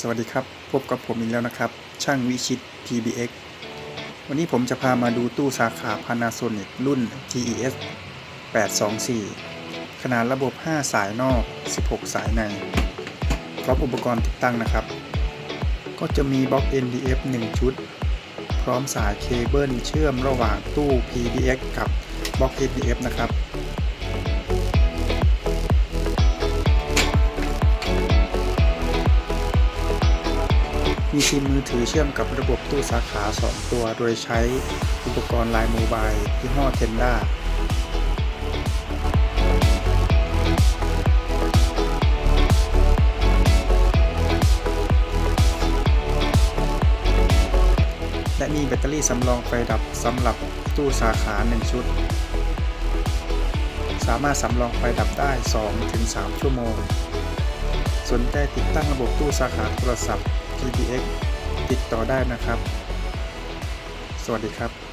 สวัสดีครับ พบกับผมอีกแล้วนะครับ ช่างวิชิต PBX วันนี้ผมจะพามาดูตู้สาขา Panasonic รุ่น TES 824 ขนาดระบบ 5 สายนอก 16 สายในพร้อมอุปกรณ์ติดตั้งนะครับ ก็จะมีบล็อก NDF 1 ชุด พร้อมสายเคเบิลเชื่อมระหว่างตู้ PBX กับบล็อก NDF นะครับ มีซิมมือถือเชื่อมกับระบบตู้สาขา 2 ตัว โดยใช้อุปกรณ์ไลน์โมบายยี่ห้อเทนด้าและมีแบตเตอรี่สำรองไฟดับสำหรับตู้สาขา 1 ชุด สามารถสำรองไฟดับได้ 2-3 ชั่วโมง สนใจติดตั้งระบบตู้สาขาโทรศัพท์ PTX ติดต่อได้นะครับ สวัสดีครับ